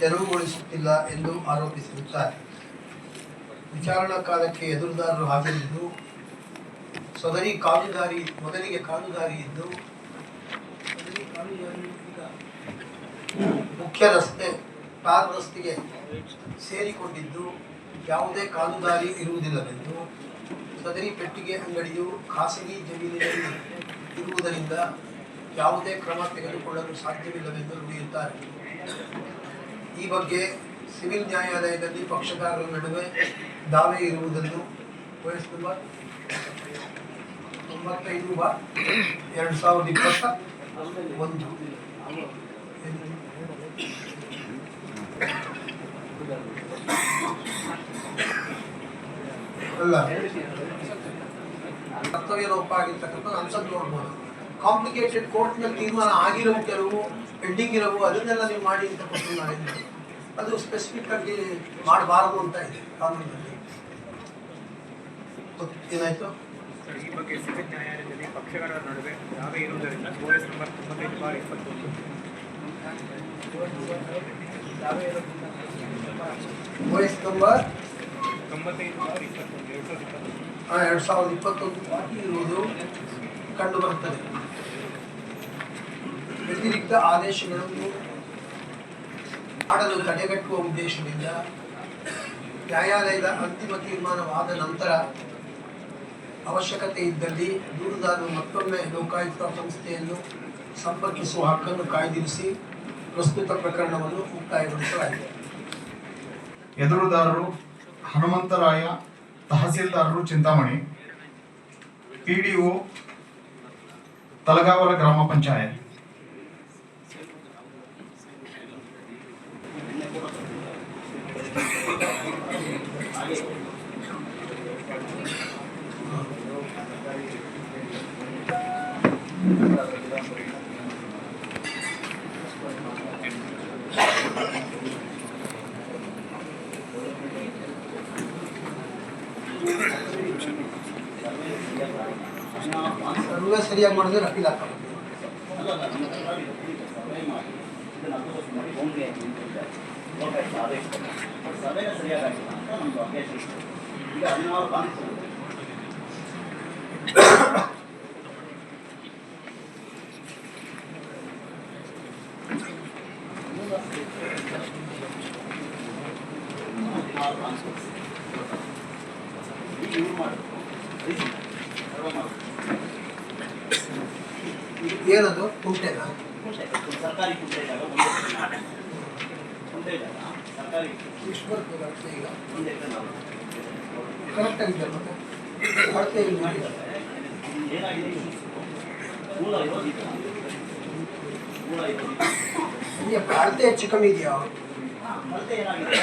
ತೆರವುಗೊಳಿಸುತ್ತಿಲ್ಲ ಎಂದು ಆರೋಪಿಸಿರುತ್ತಾರೆ. ವಿಚಾರಣಾ ಕಾಲಕ್ಕೆ ಎದುರುದಾರರು ಹಾಜರಿದ್ದು, ಸದರಿ ಕಾಲುದಾರಿ, ಮೊದಲಿಗೆ ಕಾಲುದಾರಿ ಇದ್ದು ಮುಖ್ಯ ರಸ್ತೆ, ಟಾರ್ ರಸ್ತೆಗೆ ಸೇರಿಕೊಂಡಿದ್ದು, ಯಾವುದೇ ಕಾಲುದಾರಿ ಇರುವುದಿಲ್ಲವೆಂದು, ಸದರಿ ಪೆಟ್ಟಿಗೆ ಅಂಗಡಿಯು ಖಾಸಗಿ ಜಮೀನಿನಲ್ಲಿ ಇರುವುದರಿಂದ ಯಾವುದೇ ಕ್ರಮ ತೆಗೆದುಕೊಳ್ಳಲು ಸಾಧ್ಯವಿಲ್ಲವೆಂದು ನುಡಿಯುತ್ತಾರೆ. ಈ ಬಗ್ಗೆ ಸಿವಿಲ್ ನ್ಯಾಯಾಲಯದಲ್ಲಿ ಪಕ್ಷಕಾರರ ನಡುವೆ ದಾವೆ ಇರುವುದನ್ನು ವಹಿಸಿರುವ ತೊಂಬತ್ತೈದು ಬಾ ಎರಡು ಸಾವಿರದ ಇಪ್ಪತ್ತ ಒಂದು ಅಲ್ಲ, ಕರ್ತವ್ಯ ಲೋಪ ಆಗಿರ್ತಕ್ಕಂಥ ಅನ್ಸದ್ ನೋಡ್ಬೋದು. ಕಾಂಪ್ಲಿಕೇಟೆಡ್ ಕೋರ್ಟ್ನಲ್ಲಿ ತೀರ್ಮಾನ ಆಗಿರೋ ಕೆಲವು ಪೆಂಡಿಂಗ್ ಇರೋವು ಅದನ್ನೆಲ್ಲ ನೀವು ಮಾಡಿ ಅಂತ ಕೊಟ್ಟು ಅದು ಸ್ಪೆಸಿಫಿಕ್ ಆಗಿ ಮಾಡಬಾರದು ಅಂತ ಇದೆ ಕಾನೂನಿನಲ್ಲಿ. ಏನಾಯ್ತು? ಸರ್, ಈ ಬಗ್ಗೆ ಸಿವಿಲ್ ನ್ಯಾಯಾಲಯದಲ್ಲಿ ಪಕ್ಷಗಾರರ ನಡುವೆ ದಾವೆ ಇರುವುದರಿಂದ ಓಎಸ್ ನಂಬರ್ ತೊಂಬತ್ತೈದು ಬಾರ್ ಇಪ್ಪತ್ತೊಂದು. ವಯಸ್ಸು ನಂಬರ್ ತೊಂಬತ್ತೈದು ಬಾರ್ ಇಪ್ಪತ್ತೊಂದು ಎರಡು ಸಾವಿರದ ಇಪ್ಪತ್ತೊಂದು. ಎರಡು ಸಾವಿರದ ಇಪ್ಪತ್ತೊಂದು ಬಾಕಿ ಇರುವುದು ಕಂಡು ಬರುತ್ತದೆ. ವ್ಯತಿರಿಕ್ತ ಆದೇಶಗಳನ್ನು ಮಾಡಲು ತಡೆಗಟ್ಟುವ ಉದ್ದೇಶದಿಂದ ನ್ಯಾಯಾಲಯದ ಅಂತಿಮ ತೀರ್ಮಾನವಾದ ನಂತರ ಅವಶ್ಯಕತೆ ಇದ್ದಲ್ಲಿ ದೂರುದಾರರು ಮತ್ತೊಮ್ಮೆ ಲೋಕಾಯುಕ್ತ ಸಂಸ್ಥೆಯನ್ನು ಸಂಪರ್ಕಿಸುವ ಹಕ್ಕನ್ನು ಕಾಯ್ದಿರಿಸಿ ಪ್ರಸ್ತುತ ಪ್ರಕರಣವನ್ನು ಮುಕ್ತಾಯಗೊಳಿಸಲಾಗಿದೆ. ಎದುರುದಾರರು Hanumantharaya ತಹಸೀಲ್ದಾರರು Chintamani, P D O Talagavara ಗ್ರಾಮ panchayat. ಸರಿಯಾಗಿ ಮಾಡಿದ್ರೆ ಅಪೀಲ್ ಹಾಕಬೇಕು ಏನದು? ಕುಂಟೆನಾ? ಸರ್ಕಾರಿ ಕುಂಟೆ ಸರ್ಕಾರಿ ಎಷ್ಟು ಬರ್ತದೆ ಈಗ? ಒಂದು ಎಕರೆ ನಾವು ಮತ್ತೆ ಅಳತೆ ಇಲ್ಲ ಏನಾಗಿದೆ ಮೂಲ. ಮೂಲ ಹೆಚ್ಚು ಕಮ್ಮಿ ಇದೆಯಾ? ಏನಾಗಿದೆ?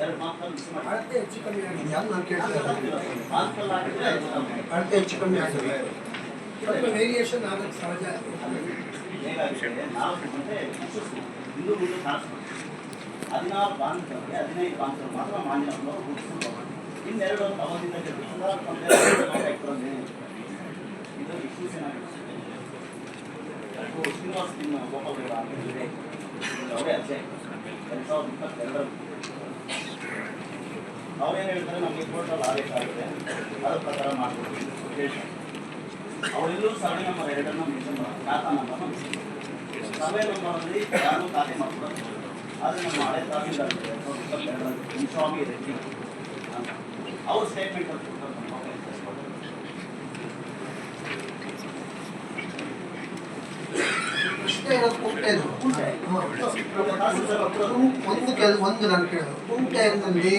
ಅಳತೆ ಹೆಚ್ಚು ಕಮ್ಮಿ ಆಗಿದೆ ಅದು ನಾನು ಕೇಳ್ತಿರೋದು ಬಾಂಕಲ್ಲಿ ಹಾಕಿದ್ರೆ ಅದು ಕಮ್ಮಿ. ಅಳತೆ ಹೆಚ್ಚು ಕಮ್ಮಿ ಆಗಿದೆ ಸ್ವಲ್ಪ ವೇರಿಯೇಷನ್ ಆಗೋದು ಸಹಜ ಹೇಗಾಗಿದೆ ನಾವು ಮತ್ತೆ ಇಷ್ಟು ಹಿಂದೂ ಮುಂದೆ ಕಾಣಿಸ್ಬೋದು ಹದಿನಾರು ಬಾಂಕ್ಗಳಿಗೆ ಹದಿನೈದು ಬಾಂಕ್ಗಳು ಮಾತ್ರ ಮಾನ್ಯ ಅನ್ನೋರು ಗುರುತಿಸ್ಬೋದು ಇನ್ನೆರಡು ಅವಧಿಯಿಂದ ಇದು ಇಶ್ಯೂಷನ್ ಆಗಿದೆ ಅದು ಶ್ರೀನಿವಾಸ್ ನಿಮ್ಮ ಗೋಪಾಲಗೌಡ ಆಗಿದ್ರೆ ಅವರೇ ಅರ್ಜೆ ಎರಡು ಸಾವಿರದ ಇಪ್ಪತ್ತೆರಡರಲ್ಲಿ ಅವ್ರೇನು ಹೇಳ್ತಾರೆ ನಮಗೆ ಕೋರ್ಟಲ್ಲಿ ಆದೇಶ ಆಗಿದೆ. ಅದರ ಪ್ರಕಾರ ಮಾಡ್ಬೋದು ಉದ್ದೇಶ ಅವರೆಲ್ಲರೂ ಸರ್ವೆ ನಂಬರ್ ಎರಡನ್ನು ಮೆನ್ಷನ್ ಮಾಡೋದು ಖಾತಾ ನಂಬರ್ನ ಮೆನ್ಷನ್ ಮಾಡೋದು ಸರ್ವೆ ನಂಬರಲ್ಲಿ ಯಾರು ಖಾತೆ ಮಾಡ್ಕೊಡೋದು ಆದರೆ ನಮ್ಮ ಹಳೆ ತಹಸೀಲ್ದಾರ್ ಸ್ವಾಮಿ ರೆಡ್ಡಿ ಅಂತ ಅವ್ರ ಸ್ಟೇಟ್ಮೆಂಟ್ ಅಂತ ಕುಂಟೆ. ಒಂದು ಕೆಲ ಒಂದು ನಾನು ಕೇಳೋದು. ಕುಂಟೆನಲ್ಲಿ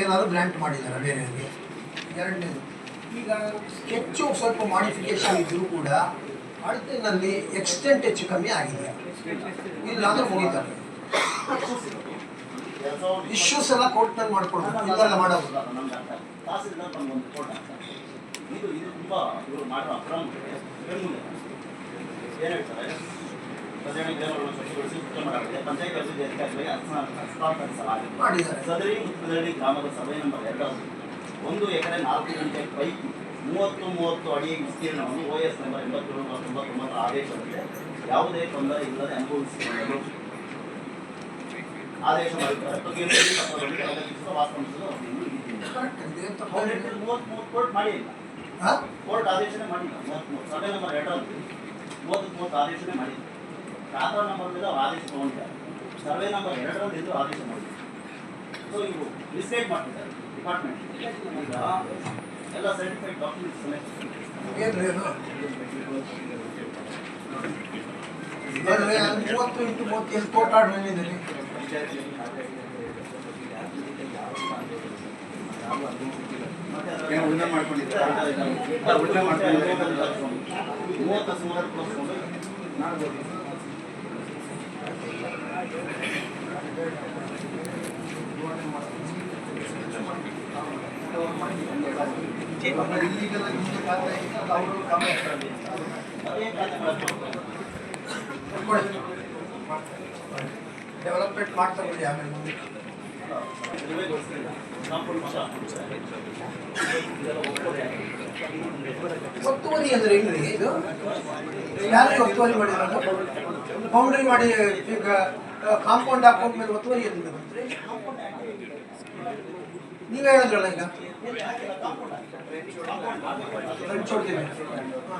ಏನಾದ್ರು ಗ್ರ್ಯಾಂಟ್ ಮಾಡಿದ್ದಾರೆ ಬೇರೆಯವರಿಗೆ? ಎರಡನೇದು, ಈಗ ಸ್ಕೆಚ್ಚು ಸ್ವಲ್ಪ ಮಾಡಿಫಿಕೇಶನ್ ಇದ್ದರೂ ಕೂಡ ಅಳತೆನಲ್ಲಿ ಎಕ್ಸ್ಟೆಂಟ್ ಹೆಚ್ಚು ಕಮ್ಮಿ ಆಗಿದೆ. ಇಲ್ಲ ಅಂದ್ರೆ ಮುಗಿತಾರೆ ಇಶ್ಯೂಸ್ ಎಲ್ಲ ಕೋರ್ಟ್ನಲ್ಲಿ ಮಾಡ್ಕೊಡ್ಬೇಕು, ಇಲ್ಲೆಲ್ಲ ಮಾಡೋದು. ಇದು ಮಾಡೋ ಹೇಳ್ತಾರೆ? ಸದರಿ ಮುತ್ತುದಳ್ಳಿ ಗ್ರಾಮದ ಸಭೆ ನಂಬರ್ ಎರಡು. ಒಂದು ಎಕರೆ ನಾಲ್ಕು ಗಂಟೆ ಪೈಕಿ ಮೂವತ್ತು ಮೂವತ್ತು ಅಡಿ ವಿಸ್ತೀರ್ಣವನ್ನು ಓ ಎಸ್ ನಂಬರ್ ಎಂಬತ್ತೇಳು ತೊಂಬತ್ತೊಂಬತ್ತರ ಆದೇಶದಂತೆ ಯಾವುದೇ ತೊಂದರೆ ಇಲ್ಲದೆ ಅನುಭವಿಸಿಕೊಳ್ಳಲು ಆದೇಶ ಮಾಡಿದ್ದಾರೆ. ಕೋರ್ಟ್ ಆದೇಶನೇ ಮಾಡಿಲ್ಲ ಮೂವತ್ತ್ ಮೂರು ಕೋರ್ಟ್ ಮಾಡಿ ಇಲ್ಲ ಕೋರ್ಟ್ ಆದೇಶನೇ ಮಾಡಿಲ್ಲ. ಮೂವತ್ತ್ಮೂರು ಸಭೆ ನಂಬರ್ ಎರಡರಲ್ಲಿ ಮೂವತ್ತು ಮೂವತ್ತು ಆದೇಶನೇ ಮಾಡಿಲ್ಲ. ಖಾತಾ ನಂಬರ್ ಮೇಲೆ ಅವ್ರು ಆದೇಶ ತಗೊಂಡಿದ್ದಾರೆ ಸರ್ವೆ ನಂಬರ್ ಎರಡರಲ್ಲಿ ಇದು ಆದೇಶ ಮಾಡಿದ್ದಾರೆ ಸೊ ಇವು ಮಿಸ್ಟೇಕ್ ಮಾಡ್ತಿದ್ದಾರೆ ಡಿಪಾರ್ಟ್ಮೆಂಟ್ ಈಗ ಎಲ್ಲ ಸರ್ಟಿಫೈಡ್ ಡಾಕ್ಯುಮೆಂಟ್ಸ್ ಮೂವತ್ತು ಇಂಟು ಮೂವತ್ತು ಎಷ್ಟು ಕೋಟ್ ಆರ್ಡರ್ ಹೇಳಿದ್ದೀರಿ ಮೂವತ್ತು ಸುಮಾರು ಪ್ಲಸ್ ಡೆವಲಪ್ಮೆಂಟ್ ಮಾಡ್ತಾ ಬಿಡಿ ಆಮೇಲೆ ಮುಂದೆ. ಒತ್ತುವರಿ ಅಂದ್ರೆ ಹೆಂಗ್ರಿ ಇದು? ಯಾರಿಗೆ ಒತ್ತುವರಿ ಮಾಡಿದ್ರು ಬೌಂಡ್ರಿ ಮಾಡಿ ಈಗ ಕಾಂಪೌಂಡ್ ಹಾಕೊಂಡ್ಮೇಲೆ ಒತ್ತುವರಿ ಎಲ್ಲಿಂದ ಬಂತ್ರಿ ನೀವೇ ಹೇಳಿದ್ರಲ್ಲ ಈಗ? ಫ್ರೆಂಡ್ಸ್ ಹೊಡ್ತೀವಿ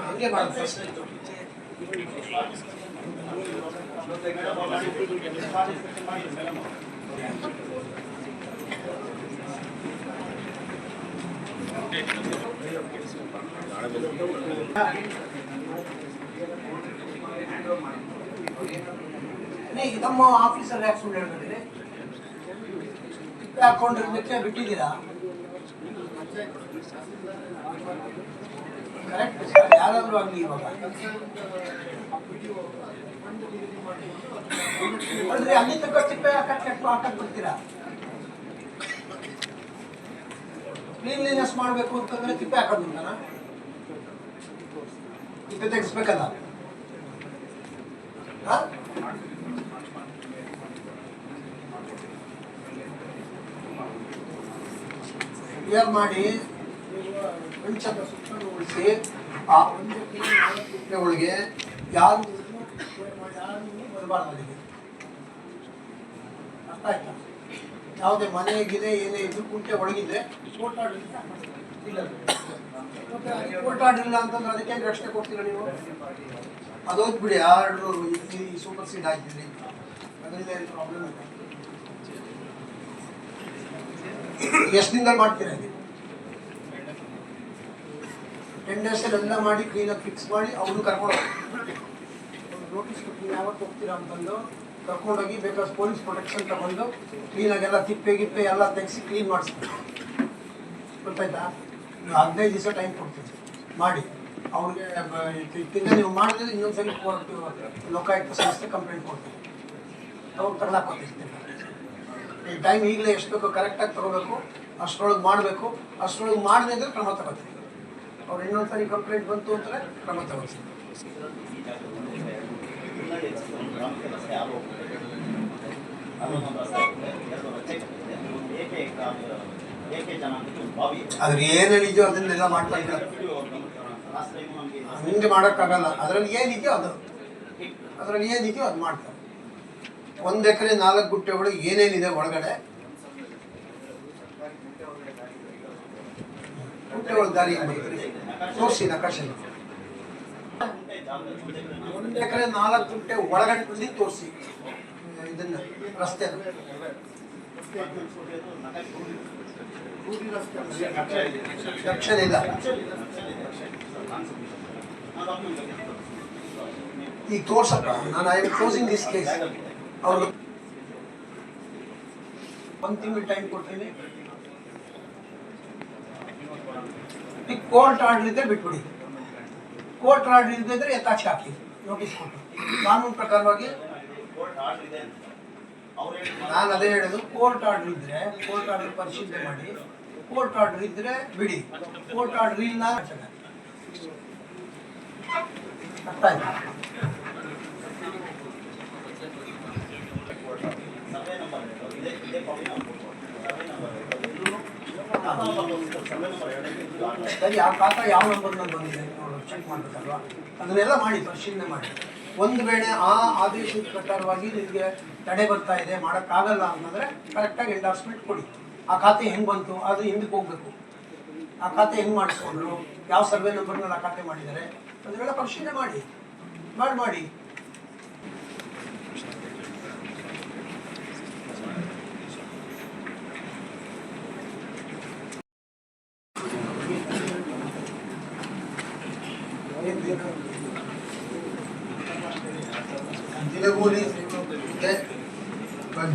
ಹಂಗೆ ಮಾಡೋದು ಫಸ್ಟ್ ನೀ ನಮ್ಮ ಆಫೀಸರ್ ಯಾಕೆ ಸುಳ್ಳು ಹೇಳ್ಕೊಂಡಿರಿ ಹಾಕೊಂಡಿರೋದಕ್ಕೆ ಬಿಟ್ಟಿದ್ದೀರಾ? ಕರೆಕ್ಟ್ ಸರ್ ಯಾರಾದರೂ ಆಗಲಿ ಇವಾಗ. ಅಲ್ರಿ ಅಲ್ಲಿ ತಕ್ಕ ತಿಪ್ಪೆ ಹಾಕಕ್ಕೆ ಹಾಕಕ್ ಬಿಡ್ತೀರಾ ಕ್ಲೀನ್ಲಿನೆಸ್ ಮಾಡಬೇಕು ಅಂತಂದ್ರೆ ತಿಪ್ಪೆ ಹಾಕೋದಿಲ್ಲ ತಿಪ್ಪೆ ತೆಗಿಸ್ಬೇಕಲ್ಲ? ಕ್ಲಿಯರ್ ಮಾಡಿ ವೆಂಚದ ಸುತ್ತಲೂ ಉಳಿಸಿ, ಆ ಒಂದು ಒಳಗೆ ಯಾರು ಬರಬಾರ್ದು ಅಲ್ಲಿಗೆ. ಅರ್ಥ ಆಯ್ತಾ? ಯಾವುದೇ ಮನೆ ಗಿನೆ ಏನೇ ಇದ್ರು ಕುಂಟೆ ಒಳಗಿದ್ರೆ ಇಲ್ಲ. ಓಟಾಡಿಲ್ಲ ಅಂತಂದ್ರೆ ಅದಕ್ಕೆ ರಕ್ಷಣೆ ಕೊಡ್ತೀರಾ ನೀವು? ಅದೋದ್ಬಿಡಿ ಆರ್ಡ್ರು ಈ ಸೂಪರ್ ಸೀಡ್ ಹಾಕಿದ್ರಿ. ಅದರಿಂದ ಏನು ಪ್ರಾಬ್ಲಮ್ ಇಲ್ಲ. ಎಷ್ಟು ಮಾಡ್ತೀರಾ ಟೆನ್ ಡೇಸಲ್ಲೆಲ್ಲ ಮಾಡಿ ಕ್ಲೀನಾಗಿ ಫಿಕ್ಸ್ ಮಾಡಿ ಅವ್ರನ್ನ ಕರ್ಕೊಂಡು ನೋಟಿಸ್ ಕೊಟ್ಟು ಯಾವತ್ತು ಹೋಗ್ತೀರಾ ಅಂತಂದು ಕರ್ಕೊಂಡೋಗಿ ಬೇಕಾದ್ರೆ ಪೊಲೀಸ್ ಪ್ರೊಟೆಕ್ಷನ್ ತಗೊಂಡು ಕ್ಲೀನಾಗೆಲ್ಲ ತಿಪ್ಪೆ ಗಿಪ್ಪೆ ಎಲ್ಲ ತೆಗೆಸಿ ಕ್ಲೀನ್ ಮಾಡಿಸ್ತೀವಿ ಗೊತ್ತಾಯ್ತಾ? ನೀವು ಹದಿನೈದು ದಿವಸ ಟೈಮ್ ಕೊಡ್ತೀವಿ ಮಾಡಿ. ಅವ್ರಿಗೆ ತಿಂದ ನೀವು ಮಾಡಿದ್ರೆ ಇನ್ನೊಂದ್ಸರಿ ಲೋಕಾಯುಕ್ತ ಸಂಸ್ಥೆ ಕಂಪ್ಲೇಂಟ್ ಕೊಡ್ತೀವಿ. ಅವ್ರು ತಗೊಳಕ್ಕೆ ಈ ಟೈಮ್ ಈಗಲೇ ಎಷ್ಟು ಬೇಕೋ ಕರೆಕ್ಟಾಗಿ ತಗೋಬೇಕು, ಅಷ್ಟರೊಳಗೆ ಮಾಡಬೇಕು. ಅಷ್ಟರೊಳಗೆ ಮಾಡದೆ ಅಂದರೆ ಕ್ರಮ ತಗೋತೀವಿ ಅವ್ರು ಇನ್ನೊಂದು ಸಾರಿ ಕಂಪ್ಲೇಂಟ್ ಬಂತು ಅಂದರೆ ಕ್ರಮ ತಗೋತೀವಿ ಅದ್ರ ಏನು ಹೇಳಿದ್ಯೋ ಅದನ್ನೆಲ್ಲ ಮಾಡ್ತಾ ಇದ್ದಾರೆ ಹಂಗೆ ಮಾಡೋಕ್ಕಾಗಲ್ಲ. ಅದರಲ್ಲಿ ಏನಿದೆಯೋ ಅದು. ಅದರಲ್ಲಿ ಏನಿದೆಯೋ ಅದು ಮಾಡ್ತಾರೆ. ಒಂದು ಎಕರೆ ನಾಲ್ಕು ಗುಟ್ಟೆ ಒಳಗೆ ಏನೇನಿದೆ ಒಳಗಡೆ? ಗುಟ್ಟೆ ಒಳಗೆ ದಾರಿ ತೋರಿಸಿ ನಕಾಶೆ ಒಂದು ಎಕರೆ ನಾಲ್ಕು ಗುಟ್ಟೆ ಒಳಗಡೆ ತೋರಿಸಿ. ಇದನ್ನ, ರಸ್ತೆ ರಕ್ಷಣೆ ಇಲ್ಲ. ಈಗ ತೋರ್ಸಪ್ಪ, ನಾನು I am closing this case ಅವ್ರು ಒಂದು ತಿಂಗಳು ಟೈಮ್ ಕೊಡ್ತೀನಿ. ಈ ಕೋರ್ಟ್ ಇದ್ದರೆ ಬಿಟ್ಬಿಡಿ. ಕೋರ್ಟ್ ಆರ್ಡರ್ ಇದ್ರೆ ಯಥಾಕ್ಷ ಹಾಕಿ. ನೋಟಿಸ್ ಕೊಟ್ಟು. ಕಾನೂನು ಪ್ರಕಾರವಾಗಿ ನಾನು ಅದೇ ಹೇಳೋದು. ಕೋರ್ಟ್ ಆರ್ಡರ್ ಇದ್ರೆ ಕೋರ್ಟ್ ಆರ್ಡರ್ ಪರಿಶೀಲನೆ ಮಾಡಿ. ಕೋರ್ಟ್ ಆರ್ಡರ್ ಇದ್ರೆ ಬಿಡಿ. ಕೋರ್ಟ್ ಆರ್ಡರ್ ಇಲ್ಲ ಅರ್ಥ ಆಯ್ತಾ ಸರ್ವೆ ನಂಬರ್ ಇದೇ ಇದೇ ಕಾಪಿ ನಾವು ಕೊಡ್ಬೋದು ಸರ್ವೆ ನಂಬರ್ ಎಲ್ಲೂ ಖಾತಾ ನಂಬರ್ ಬಂದಿದೆ ಸರ್ವೆ ನಂಬರ್ ಎರಡಕ್ಕೆ ಇದು ಆಗಿದೆ. ಸರಿ, ಆ ಖಾತಾ ಯಾವ ನಂಬರ್ನಲ್ಲಿ ಬಂದಿದೆ ಚೆಕ್ ಮಾಡಬೇಕಲ್ವಾ? ಅದನ್ನೆಲ್ಲ ಮಾಡಿ, ಪರಿಶೀಲನೆ ಮಾಡಿ. ಒಂದು ವೇಳೆ ಆ ಆದೇಶದ ಪ್ರಕಾರವಾಗಿ ನಿಮಗೆ ತಡೆ ಬರ್ತಾ ಇದೆ, ಮಾಡೋಕ್ಕಾಗಲ್ಲ ಅಂತಂದರೆ ಕರೆಕ್ಟಾಗಿ ಎಂಡಾರ್ಸ್ಮೆಂಟ್ ಕೊಡಿ. ಆ ಖಾತೆ ಹೆಂಗೆ ಬಂತು, ಅದು ಹಿಂದಕ್ಕೆ ಹೋಗಬೇಕು. ಆ ಖಾತೆ ಹೆಂಗೆ ಮಾಡಿಸ್ಕೊಂಡ್ರು, ಯಾವ ಸರ್ವೆ ನಂಬರ್ನಲ್ಲಿ ಆ ಖಾತೆ ಮಾಡಿದ್ದಾರೆ ಅದನ್ನೆಲ್ಲ ಪರಿಶೀಲನೆ ಮಾಡಿ. ಮಾಡಿ ಮಾಡಿ.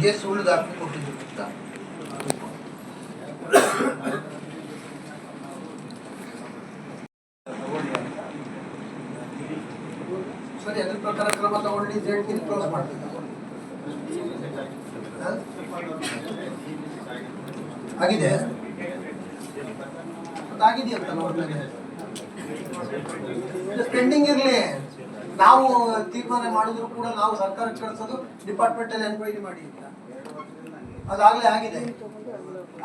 ಬಗ್ಗೆ ಸುಳ್ಳು ದಾಖಲೆ ಕೊಟ್ಟಿದ್ದು ಗುಪ್ತ ಸರಿ, ಅದ್ರ ಪ್ರಕಾರ ಕ್ರಮ ತಗೊಂಡು ಜೆಡ್ ಕ್ಲೋಸ್ ಮಾಡ್ತೀವಿ. ಹ? ಆಗಿದೆ? ಆಗಿದೆಯಂತ ನೋಡ್ತಾರೆ ಪೆಂಡಿಂಗ್ ಇರಲಿ. ನಾವು ತೀರ್ಮಾನ ಮಾಡಿದ್ರು ಕೂಡ ನಾವು ಸರ್ಕಾರಕ್ಕೆ ಕಳಿಸೋದು ಡಿಪಾರ್ಟ್ಮೆಂಟಲ್ಲಿ ಎನ್ಕ್ವೈರಿ ಮಾಡಿ ಅಂತ. ಅದಾಗಲೇ ಆಗಿದೆ.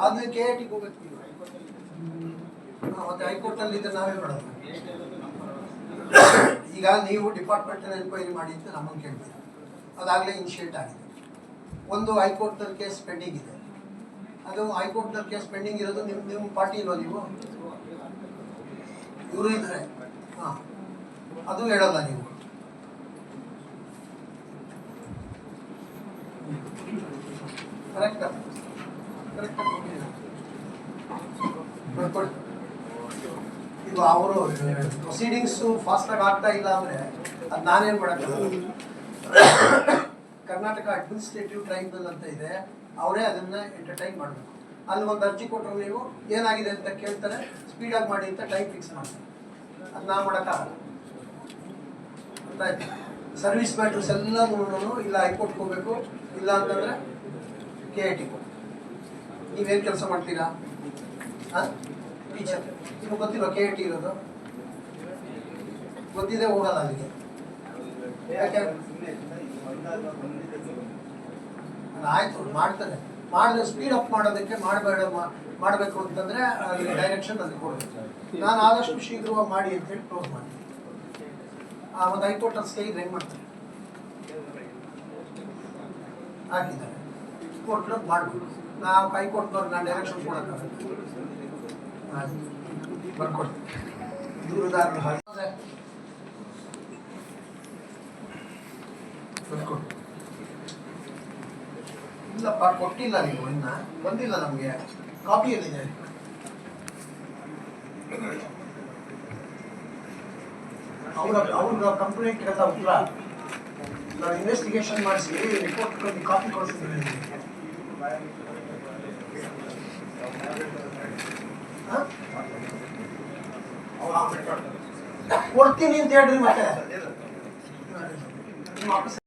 ಅದನ್ನ ಕೆ ಐ ಟಿಗೆ ಹೋಗಬೇಕು ನೀವು. ಹೈಕೋರ್ಟ್ ಮತ್ತೆ ಹೈಕೋರ್ಟಲ್ಲಿ ಇದ್ರೆ ನಾವೇ ಮಾಡೋದು ಈಗ ನೀವು ಡಿಪಾರ್ಟ್ಮೆಂಟ್ ಅಲ್ಲಿ ಎನ್ಕ್ವೈರಿ ಮಾಡಿ ಅಂತ ನಮ್ಮನ್ನು ಕೇಳ್ತೀರ ಅದಾಗಲೇ ಇನಿಷಿಯೇಟ್ ಆಗಿದೆ. ಒಂದು ಹೈಕೋರ್ಟ್ನಲ್ಲಿ ಕೇಸ್ ಪೆಂಡಿಂಗ್ ಇದೆ. ಅದು ಹೈಕೋರ್ಟ್ನಲ್ಲಿ ಕೇಸ್ ಪೆಂಡಿಂಗ್ ಇರೋದು ನಿಮ್ಮ ನಿಮ್ಮ ಪಾರ್ಟಿ ಇಲ್ವಾ ನೀವು? ಇವರು ಇದ್ದಾರೆ. ಹಾಂ. ಅದು ಹೇಳಲ್ಲ ನೀವು. ಕರೆಕ್ಟ್ ಕರೆಕ್ಟ್ ಬರ್ಕೊಳ್ಳಿ ಇದು ಅವರು ಪ್ರೊಸೀಡಿಂಗ್ಸು ಫಾಸ್ಟಾಗಿ ಆಗ್ತಾ ಇಲ್ಲ ಅಂದರೆ ಅದು ನಾನೇನು ಮಾಡೋಕ್ಕಾಗಲ್ಲ ಕರ್ನಾಟಕ ಅಡ್ಮಿನಿಸ್ಟ್ರೇಟಿವ್ ಟ್ರೈಬ್ಯುನಲ್ ಅಂತ ಇದೆ. ಅವರೇ ಅದನ್ನು ಎಂಟರ್ಟೈನ್ ಮಾಡಬೇಕು. ಅಲ್ಲಿ ಒಂದು ಅರ್ಜಿ ಕೊಟ್ಟರು ನೀವು, ಏನಾಗಿದೆ ಅಂತ ಕೇಳ್ತಾರೆ ಸ್ಪೀಡಾಗಿ ಮಾಡಿ ಅಂತ ಟೈಮ್ ಫಿಕ್ಸ್ ಮಾಡ್ತಾರೆ. ಅದು ನಾ ಸರ್ವಿಸ್ ಮ್ಯಾಟ್ರಸ್ ಎಲ್ಲ ಇಲ್ಲ ಹೈಕೋರ್ಟ್ಗೆ ಹೋಗ್ಬೇಕು. ಇಲ್ಲ ಅಂತಂದರೆ ಕೆ ಐ ಟಿ ನೀವೇನು ಕೆಲಸ ಮಾಡ್ತೀರಾ? ಹಾಂ? ಟೀಚರ್ ನಿಮಗೆ ಗೊತ್ತಿಲ್ವಾ ಕೆ ಐ ಟಿ ಇರೋದು? ಗೊತ್ತಿದೆ ಹೋಗಲ್ಲ ಅಲ್ಲಿಗೆ ಆಯ್ತು ಮಾಡ್ತಾರೆ. ಮಾಡಿದ್ರೆ ಸ್ಪೀಡ್ ಅಪ್ ಮಾಡೋದಕ್ಕೆ ಮಾಡಬೇಡ ಮಾಡಬೇಕು ಅಂತಂದರೆ ಅಲ್ಲಿ ಡೈರೆಕ್ಷನ್ ಅದಕ್ಕೆ ಕೊಡಬೇಕು. ನಾನು ಆದಷ್ಟು ಶೀಘ್ರವಾಗಿ ಮಾಡಿ ಅಂತ ಹೇಳಿ ಕ್ಲೋಸ್ ಮಾಡಿ ಒಂದು ಹೈಕೋರ್ಟ್ ಅಲ್ಲಿ ಸ್ಟೇ ಹೆಂಗೆ ಮಾಡ್ತಾರೆ? ಹಾಕಿದ್ದಾರೆ. ಕೋರ್ಟ್ ಮಾಡ್ಬೋದು ನಾವು ಹೈಕೋರ್ಟ್ನವ್ರು ನಾನು ಡೈರೆಕ್ಷನ್ ಕೊಡೋಕೆ ಬರ್ಕೊಡ್ತೀನಿ ಬರ್ಕೊಡಿ. ಇಲ್ಲಪ್ಪ, ಕೊಟ್ಟಿಲ್ಲ ನೀವು ಇನ್ನ. ಬಂದಿಲ್ಲ ನಮಗೆ. ಕಾಪಿ ಎಲ್ಲಿದೆ ಅವ್ರ ಅವ್ರ ಕಂಪ್ಲೇಂಟ್ ಎಲ್ಲ ಉತ್ತರ. ನಾವು ಇನ್ವೆಸ್ಟಿಗೇಷನ್ ಮಾಡಿಸಿ ರಿಪೋರ್ಟ್ ಕೊಟ್ಟು ಕಾಪಿ ಕೊಡಿಸಿದ್ದೀವಿ? ಕೊಡ್ತೀನಿ ಅಂತ ಹೇಳ್ರಿ ಮತ್ತೆ ನಿಮ್ಮ ಆಫೀಸ್